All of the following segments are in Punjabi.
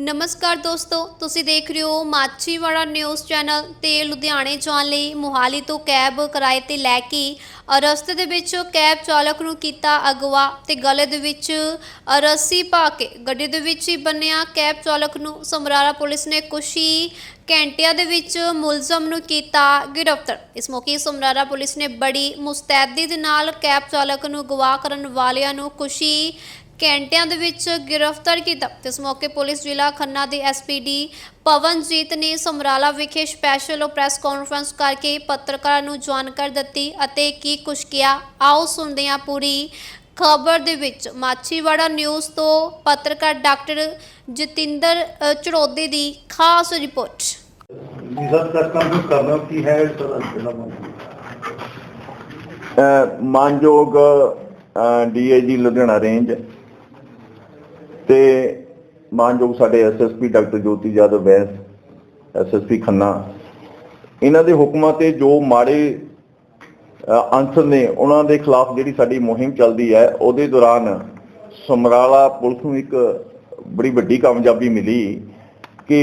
ਨਮਸਕਾਰ ਦੋਸਤੋ ਤੁਸੀਂ ਦੇਖ ਰਹੇ ਹੋ ਮਾਛੀਵਾੜਾ ਨਿਊਜ਼ ਚੈਨਲ ਤੇ ਲੁਧਿਆਣੇ ਜਾਣ ਲਈ ਮੁਹਾਲੀ ਤੋਂ ਕੈਬ ਕਿਰਾਏ ਤੇ ਲੈ ਕੇ ਅ, ਰਸਤੇ ਦੇ ਵਿੱਚ ਕੈਬ ਚਾਲਕ ਨੂੰ ਕੀਤਾ ਅਗਵਾ ਤੇ ਗਲੇ ਦੇ ਵਿੱਚ ਅ, ਰੱਸੀ ਪਾ ਕੇ ਗੱਡੀ ਦੇ ਵਿੱਚ ਹੀ ਬੰਨਿਆ। ਕੈਬ ਚਾਲਕ ਨੂੰ ਸਮਰਾਲਾ ਪੁਲਿਸ ਨੇ ਕੁਛ ਘੰਟਿਆਂ ਦੇ ਵਿੱਚ ਮੁਲਜ਼ਮ ਨੂੰ ਕੀਤਾ ਗ੍ਰਿਫਤਾਰ। ਇਸ ਮੌਕੇ ਸਮਰਾਲਾ ਪੁਲਿਸ ਨੇ ਬੜੀ ਮੁਸਤੈਦੀ ਦੇ ਨਾਲ ਕੈਬ ਚਾਲਕ ਨੂੰ ਅਗਵਾ ਕਰਨ ਵਾਲਿਆਂ ਨੂੰ ਖੁਸ਼ੀ ਘੰਟਿਆਂ ਦੇ ਵਿੱਚ ਗ੍ਰਿਫਤਾਰ ਕੀਤਾ। ਤੇ ਇਸ ਮੌਕੇ ਪੁਲਿਸ ਜ਼ਿਲ੍ਹਾ ਖੰਨਾ ਦੇ ਐਸਪੀਡੀ ਪਵਨਜੀਤ ਨੇ ਸਮਰਾਲਾ ਵਿਖੇ ਸਪੈਸ਼ਲ ਪ੍ਰੈਸ ਕਾਨਫਰੰਸ ਕਰਕੇ ਪੱਤਰਕਾਰਾਂ ਨੂੰ ਜਾਣਕਾਰੀ ਦਿੱਤੀ ਅਤੇ ਕੀ ਕੁਝ ਕਿਹਾ। ਆਓ ਸੁਣਦੇ ਹਾਂ ਪੂਰੀ ਖਬਰ ਦੇ ਵਿੱਚ। ਮਾਚੀਵਾੜਾ ਨਿਊਜ਼ ਤੋਂ ਪੱਤਰਕਾਰ ਡਾਕਟਰ ਜਤਿੰਦਰ ਚੜੋਦੇ ਦੀ ਖਾਸ ਰਿਪੋਰਟ। ਕਰਨਾ ਕੀ ਹੈ? ਮਾਨਯੋਗ ਡੀਏਜੀ ਲੁਧਿਆਣਾ ਰੇਂਜ ਤੇ ਮਾਨਯੋਗ ਸਾਡੇ ਐਸਐਸਪੀ ਡਾਕਟਰ ਜੋਤੀ ਜਾਦਵ ਵੈਸ ਐਸਐਸਪੀ ਖੰਨਾ, ਇਹਨਾਂ ਦੇ ਹੁਕਮਾਂ ਤੇ ਜੋ ਮਾੜੇ ਅਹ ਨੇ, ਉਹਨਾਂ ਦੇ ਖਿਲਾਫ ਜਿਹੜੀ ਸਾਡੀ ਮੁਹਿੰਮ ਚੱਲਦੀ ਹੈ, ਉਹਦੇ ਦੌਰਾਨ ਸਮਰਾਲਾ ਪੁਲਿਸ ਨੂੰ ਇੱਕ ਬੜੀ ਵੱਡੀ ਕਾਮਯਾਬੀ ਮਿਲੀ ਕਿ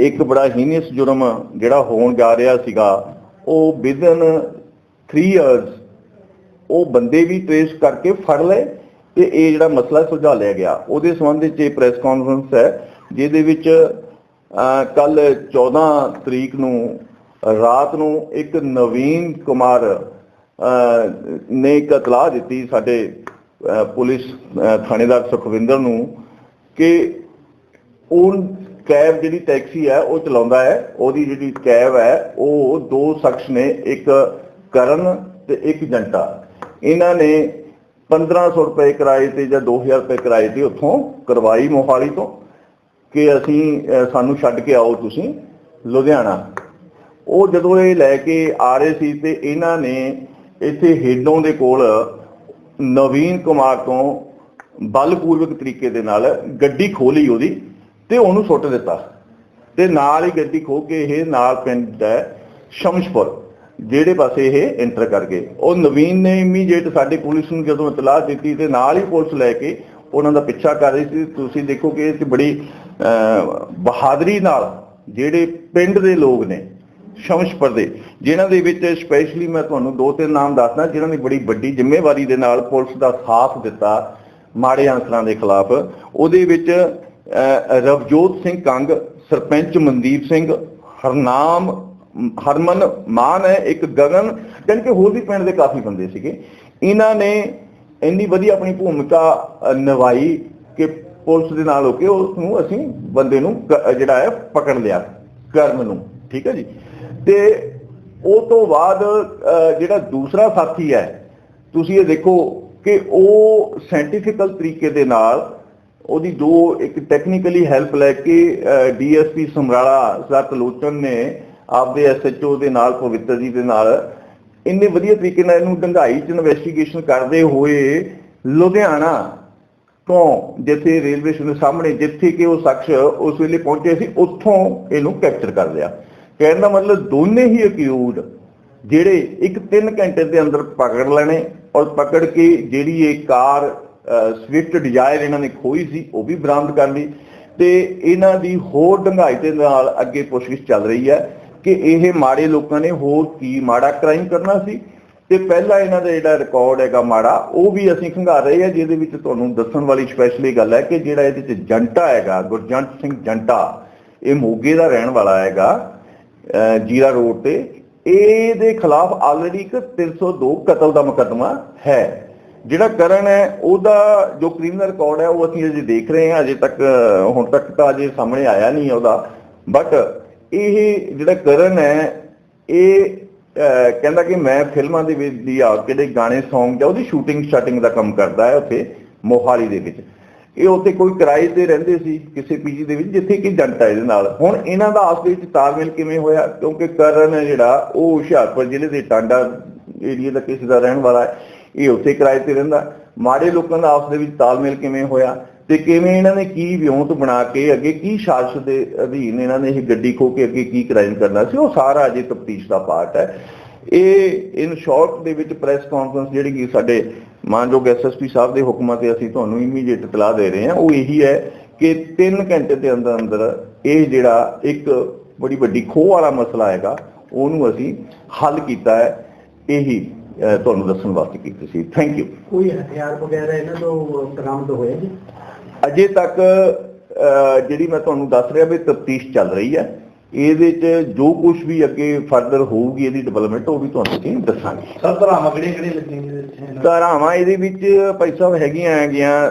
ਇੱਕ ਬੜਾ ਹੀਨੀਅਸ ਜੁਰਮ ਜਿਹੜਾ ਹੋਣ ਜਾ ਰਿਹਾ ਸੀਗਾ, ਉਹ ਵਿਦਨ 3 ਇਅਰਸ ਉਹ ਬੰਦੇ ਵੀ ਟ੍ਰੇਸ ਕਰਕੇ ਫੜ ਲਏ ਤੇ ਇਹ ਜਿਹੜਾ ਮਸਲਾ ਸੁਲਝਾ ਲਿਆ ਗਿਆ, ਉਹਦੇ ਸੰਬੰਧ ਵਿੱਚ ਇਹ ਪ੍ਰੈਸ ਕਾਨਫਰੰਸ ਹੈ, ਜਿਹਦੇ ਵਿੱਚ ਕੱਲ 14 ਤਰੀਕ ਨੂੰ, ਰਾਤ ਨੂੰ ਇੱਕ ਨਵੀਨ ਕੁਮਾਰ ਨੇ ਇੱਕ ਦਿੱਤੀ ਸਾਡੇ ਪੁਲਿਸ ਥਾਣੇਦਾਰ ਸੁਖਵਿੰਦਰ ਨੂੰ ਕਿ ਉਹ ਕੈਬ ਜਿਹੜੀ ਟੈਕਸੀ ਹੈ, ਉਹ ਚਲਾਉਂਦਾ ਹੈ, ਉਹਦੀ ਜਿਹੜੀ ਕੈਬ ਹੈ, ਉਹ ਦੋ ਸ਼ਖਸ ਨੇ, ਇੱਕ ਕਰਨ ਤੇ ਇੱਕ ਜੰਟਾ। ਇਹਨਾਂ ਨੇ 1500 ਰੁਪਏ ਕਿਰਾਏ ਤੇ ਜਾਂ 2000 ਰੁਪਏ ਕਿਰਾਏ ਤੇ ਉੱਥੋਂ ਕਰਵਾਈ ਮੋਹਾਲੀ ਤੋਂ ਕਿ ਅਸੀਂ ਸਾਨੂੰ ਛੱਡ ਕੇ ਆਓ ਤੁਸੀਂ ਲੁਧਿਆਣਾ। ਉਹ ਜਦੋਂ ਇਹ ਲੈ ਕੇ ਆ ਰਹੇ ਸੀ ਤੇ ਇਹਨਾਂ ਨੇ ਇੱਥੇ ਹੇਡੋਂ ਦੇ ਕੋਲ ਨਵੀਨ ਕੁਮਾਰ ਤੋਂ ਬਲਪੂਰਵਕ ਤਰੀਕੇ ਦੇ ਨਾਲ ਗੱਡੀ ਖੋਲੀ ਉਹਦੀ ਤੇ ਉਹਨੂੰ ਸੁੱਟ ਦਿੱਤਾ। ਤੇ ਨਾਲ ਹੀ ਗੱਡੀ ਖੋ ਕੇ ਇਹ ਨਾਲ ਪਿੰਡ ਹੈ ਸ਼ਮਸ਼ਪੁਰ। ਜਿਹੜੇ ਪਾਸੇ ਇਹ ਐਂਟਰ ਕਰ ਗਏ। ਉਹ ਨਵੀਨ ਨੇ ਇਮੀਡੀਏਟ ਸਾਡੇ ਪੁਲਿਸ ਨੂੰ ਜਦੋਂ ਇਤਲਾਹ ਦਿੱਤੀ ਤੇ ਨਾਲ ਹੀ ਪੁਲਿਸ ਲੈ ਕੇ ਉਹਨਾਂ ਦਾ ਪਿੱਛਾ ਕਰ ਰਹੀ ਸੀ ਤੁਸੀਂ ਦੇਖੋ ਕਿ ਇਹ ਬੜੀ ਬਹਾਦਰੀ ਨਾਲ ਜਿਹੜੇ ਪਿੰਡ ਦੇ ਲੋਕ ਨੇ ਸ਼ਮਸ਼ਪੁਰ ਦੇ ਜਿਨ੍ਹਾਂ ਦੇ ਵਿੱਚ ਸਪੈਸ਼ਲੀ ਮੈਂ ਤੁਹਾਨੂੰ ਦੋ ਤਿੰਨ ਨਾਮ ਦੱਸਦਾ ਜਿਨ੍ਹਾਂ ਨੇ ਬੜੀ ਵੱਡੀ ਜ਼ਿੰਮੇਵਾਰੀ ਦੇ ਨਾਲ ਪੁਲਿਸ ਦਾ ਸਾਥ ਦਿੱਤਾ ਮਾੜੇ ਅਨਸਰਾਂ ਦੇ ਖਿਲਾਫ। ਉਹਦੇ ਵਿੱਚ ਅਹ, ਰਵਜੋਤ ਸਿੰਘ ਕੰਗ ਸਰਪੰਚ ਮਨਦੀਪ ਸਿੰਘ ਹਰਨਾਮ ਹਰਮਨ ਮਾਨ ਹੈ, ਇੱਕ ਗਗਨ, ਜਾਣੀ ਕਿ ਹੋਰ ਵੀ ਪਿੰਡ ਦੇ ਕਾਫੀ ਬੰਦੇ ਸੀਗੇ। ਇਹਨਾਂ ਨੇ ਇੰਨੀ ਵਧੀਆ ਆਪਣੀ ਭੂਮਿਕਾ ਨਿਭਾਈ ਕਿ ਪੁਲਿਸ ਦੇ ਨਾਲ ਹੋ ਕੇ ਉਸ ਨੂੰ ਅਸੀਂ ਬੰਦੇ ਨੂੰ ਜਿਹੜਾ ਹੈ, ਪਕੜ ਲਿਆ, ਕਰਨ ਨੂੰ। ਠੀਕ ਹੈ ਜੀ? ਤੇ ਉਹ ਤੋਂ ਬਾਅਦ ਜਿਹੜਾ ਦੂਸਰਾ ਸਾਥੀ ਹੈ, ਤੁਸੀਂ ਇਹ ਦੇਖੋ ਕਿ ਉਹ ਸਾਇੰਟੀਫਿਕਲ ਤਰੀਕੇ ਦੇ ਨਾਲ ਉਹਦੀ ਜੋ ਇੱਕ ਟੈਕਨੀਕਲੀ ਹੈਲਪ ਲੈ ਕੇ ਡੀਐਸਪੀ ਸਮਰਾਲਾ ਸਤ ਲੋਚਨ ਨੇ ਆਪਦੇ ਐਸਐਚਓ ਦੇ ਨਾਲ, ਪਵਿੱਤਰ ਜੀ ਦੇ ਨਾਲ, ਇੰਨੇ ਵਧੀਆ ਤਰੀਕੇ ਨਾਲ ਇਹਨੂੰ ਡੰਗਾਈ ਚ ਇਨਵੈਸਟੀਗੇਸ਼ਨ ਕਰਦੇ ਹੋਏ ਲੁਧਿਆਣਾ ਤੋਂ ਜਿੱਥੇ ਰੇਲਵੇ ਸਟੇਸ਼ਨ ਸਾਹਮਣੇ, ਜਿੱਥੇ ਕਿ ਉਹ ਸ਼ਖਸ ਉਸ ਵੇਲੇ ਪਹੁੰਚੇ ਸੀ, ਉੱਥੋਂ ਇਹਨੂੰ ਕੈਪਚਰ ਕਰ ਲਿਆ। ਕਹਿਣ ਦਾ ਮਤਲਬ ਦੋਨੇ ਹੀ ਅਕਿਊਡ ਜਿਹੜੇ ਇੱਕ 3 ਘੰਟੇ ਦੇ ਅੰਦਰ ਪਕੜ ਲੈਣੇ ਔਰ ਪਕੜ ਕੇ ਜਿਹੜੀ ਇਹ ਕਾਰ ਸਵਿਫਟ ਡਿਜ਼ਾਇਰ ਇਹਨਾਂ ਨੇ ਖੋਈ ਸੀ, ਉਹ ਵੀ ਬਰਾਮਦ ਕਰ ਲਈ। ਤੇ ਇਹਨਾਂ ਦੀ ਹੋਰ ਡੰਗਾਈ ਦੇ ਨਾਲ ਅੱਗੇ ਪੁੱਛਗਿੱਛ ਚੱਲ ਰਹੀ ਹੈ। ਕਿ ਇਹ ਮਾੜੇ ਲੋਕਾਂ ਨੇ ਹੋਰ ਕੀ ਮਾੜਾ ਕ੍ਰਾਈਮ ਕਰਨਾ ਸੀ? ਤੇ ਪਹਿਲਾ ਇਹਨਾਂ ਦਾ ਜਿਹੜਾ ਰਿਕਾਰਡ ਹੈਗਾ ਮਾੜਾ, ਉਹ ਵੀ ਅਸੀਂ ਖੰਗਾਰ ਰਹੇ ਹਾਂ, ਜਿਹਦੇ ਵਿੱਚ ਤੁਹਾਨੂੰ ਦੱਸਣ ਵਾਲੀ ਸਪੈਸ਼ਲੀ ਗੱਲ ਹੈ ਕਿ ਜਿਹੜਾ ਇਹਦੇ ਵਿੱਚ ਜੰਟਾ ਹੈਗਾ, ਗੁਰਜੰਟ ਸਿੰਘ ਜੰਟਾ, ਇਹ ਮੋਗੇ ਦਾ ਰਹਿਣ ਵਾਲਾ ਹੈਗਾ ਜੀਰਾ ਰੋਡ ਤੇ, ਇਹਦੇ ਖਿਲਾਫ ਆਲਰੇਡੀ ਇੱਕ 302 ਕਤਲ ਦਾ ਮੁਕੱਦਮਾ ਹੈ। ਜਿਹੜਾ ਕਰਨ ਹੈ, ਉਹਦਾ ਜੋ ਕ੍ਰਿਮੀਨਲ ਰਿਕਾਰਡ ਹੈ, ਉਹ ਅਸੀਂ ਅਜੇ ਦੇਖ ਰਹੇ ਹਾਂ, ਅਜੇ ਤੱਕ ਹੁਣ ਤੱਕ ਤਾਂ ਅਜੇ ਸਾਹਮਣੇ ਆਇਆ ਨਹੀਂ ਉਹਦਾ ਬਟ ਇਹ ਜਿਹੜਾ ਕਰਨ ਹੈ, ਇਹ ਕਹਿੰਦਾ ਕਿ ਮੈਂ ਫਿਲਮਾਂ ਦੇ ਵਿੱਚ ਦੀ ਆ ਕਿਹੜੇ ਗਾਣੇ ਸੌਂਗ ਜਾਂ ਉਹਦੀ ਸ਼ੂਟਿੰਗ ਸ਼ਟਿੰਗ ਦਾ ਕੰਮ ਕਰਦਾ ਹੈ ਉੱਥੇ ਮੋਹਾਲੀ ਦੇ ਵਿੱਚ। ਇਹ ਉੱਥੇ ਕੋਈ ਕਿਰਾਏ ਤੇ ਰਹਿੰਦੇ ਸੀ, ਕਿਸੇ ਪੀਜੀ ਦੇ ਵਿੱਚ, ਜਿੱਥੇ ਕਿ ਜੰਟਾ ਇਹਦੇ ਨਾਲ। ਹੁਣ ਇਹਨਾਂ ਦਾ ਆਪਸ ਵਿੱਚ ਤਾਲਮੇਲ ਕਿਵੇਂ ਹੋਇਆ? ਕਿਉਂਕਿ ਕਰਨ ਹੈ ਜਿਹੜਾ, ਉਹ ਹੁਸ਼ਿਆਰਪੁਰ ਜ਼ਿਲ੍ਹੇ ਦੇ ਟਾਂਡਾ ਏਰੀਆ ਦਾ ਕਿਸੇ ਦਾ ਰਹਿਣ ਵਾਲਾ ਹੈ, ਇਹ ਉੱਥੇ ਕਿਰਾਏ ਤੇ ਰਹਿੰਦਾ। ਮਾੜੇ ਲੋਕਾਂ ਦਾ ਆਪਸ ਦੇ ਵਿੱਚ ਤਾਲਮੇਲ ਕਿਵੇਂ ਹੋਇਆ? ਤੇ ਕਿਵੇਂ ਇਹਨਾਂ ਨੇ ਕੀ ਵਿਉਂਤ ਬਣਾ ਕੇ ਅੱਗੇ ਕੀ ਸਾਜ਼ਿਸ਼ ਦੇ ਅਧੀਨ ਇਹਨਾਂ ਨੇ ਇਹ ਗੱਡੀ ਖੋ ਕੇ ਅੱਗੇ ਕੀ ਕ੍ਰਾਈਮ ਕਰਨਾ ਸੀ, ਉਹ ਸਾਰਾ ਅਜੇ ਤਫਤੀਸ਼ ਦਾ ਪਾਰਟ ਹੈ। ਇਹ ਇਨ ਸ਼ਾਰਟ ਦੇ ਵਿੱਚ ਪ੍ਰੈਸ ਕਾਨਫਰੰਸ ਜਿਹੜੀ ਕਿ ਸਾਡੇ ਮਾਨਯੋਗ ਐਸਐਸਪੀ ਸਾਹਿਬ ਦੇ ਹੁਕਮਾਂ ਤੇ ਅਸੀਂ ਤੁਹਾਨੂੰ ਇਮੀਡੀਏਟ ਇਤਲਾਹ ਦੇ ਰਹੇ ਹਾਂ, ਉਹ ਇਹੀ ਹੈ ਕਿ 3 ਘੰਟੇ ਦੇ ਅੰਦਰ ਅੰਦਰ ਇਹ ਜਿਹੜਾ ਇੱਕ ਬੜੀ ਵੱਡੀ ਖੋਹ ਵਾਲਾ ਮਸਲਾ ਹੈਗਾ, ਉਹਨੂੰ ਅਸੀਂ ਹੱਲ ਕੀਤਾ ਹੈ। ਇਹੀ ਤੁਹਾਨੂੰ ਦੱਸਣ ਵਾਸਤੇ ਕੀਤੀ ਸੀ। ਥੈਂਕ ਯੂ ਕੋਈ ਹਥਿਆਰ ਵਗੈਰਾ ਇਹਨਾਂ ਤੋਂ ਬਰਾਮਦ ਹੋਇਆ ਜੀ? ਅਜੇ ਤੱਕ ਜਿਹੜੀ ਮੈਂ ਤੁਹਾਨੂੰ ਦੱਸ ਰਿਹਾ ਵੀ ਤਫਤੀਸ਼ ਚੱਲ ਰਹੀ ਹੈ ਇਹਦੇ 'ਚ ਜੋ ਕੁਝ ਵੀ ਅੱਗੇ ਫਰਦਰ ਹੋਊਗੀ ਇਹਦੀ ਡਿਵੈਲਪਮੈਂਟ ਉਹ ਵੀ ਤੁਹਾਨੂੰ ਅਸੀਂ ਦੱਸਾਂਗੇ ਸਰ ਧਰਾਵਾਂ ਇਹਦੇ ਵਿੱਚ ਇਹਨਾਂ? ਧਾਰਾਵਾਂ ਇਹਦੇ ਵਿੱਚ ਭਾਈ ਸਾਹਿਬ ਹੈਗੀਆਂ ਹੈਗੀਆਂ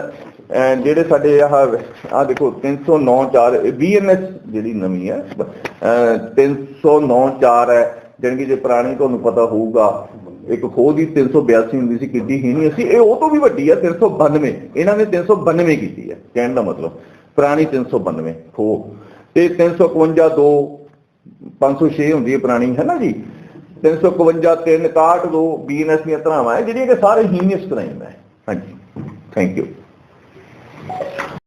ਜਿਹੜੇ ਸਾਡੇ ਆਹ ਆ ਦੇਖੋ 309 4 ਬੀਐਨਐਸ ਜਿਹੜੀ ਨਵੀਂ ਹੈ ਅਹ 309 4 ਹੈ ਜਾਣੀ ਕਿ ਜੇ ਪੁਰਾਣੀ ਤੁਹਾਨੂੰ ਪਤਾ ਹੋਊਗਾ ਇੱਕ ਖੋਹ ਦੀ 382 ਹੁੰਦੀ ਸੀ, ਕਿੱਡੀ ਹੀ। ਨਹੀਂ ਅਸੀਂ ਇਹ ਉਹ ਤੋਂ ਵੀ ਵੱਡੀ ਹੈ 392 ਇਹਨਾਂ ਨੇ 392 ਕੀਤੀ ਹੈ ਕਹਿਣ ਦਾ ਮਤਲਬ। ਪੁਰਾਣੀ 392 ਖੋਹ। ਤੇ 351 2 506 ਹੁੰਦੀ ਹੈ ਪੁਰਾਣੀ, ਹੈ ਨਾ ਜੀ? 351 3 61 2 ਬੀਐਨਐਸ ਦੀਆਂ ਧਰਾਵਾਂ ਹੈ, ਜਿਹੜੀਆਂ ਕਿ ਸਾਰੇ ਹੀਨੀਅਸ ਕ੍ਰਾਈਮ ਹੈ ਹਾਂਜੀ। Thank you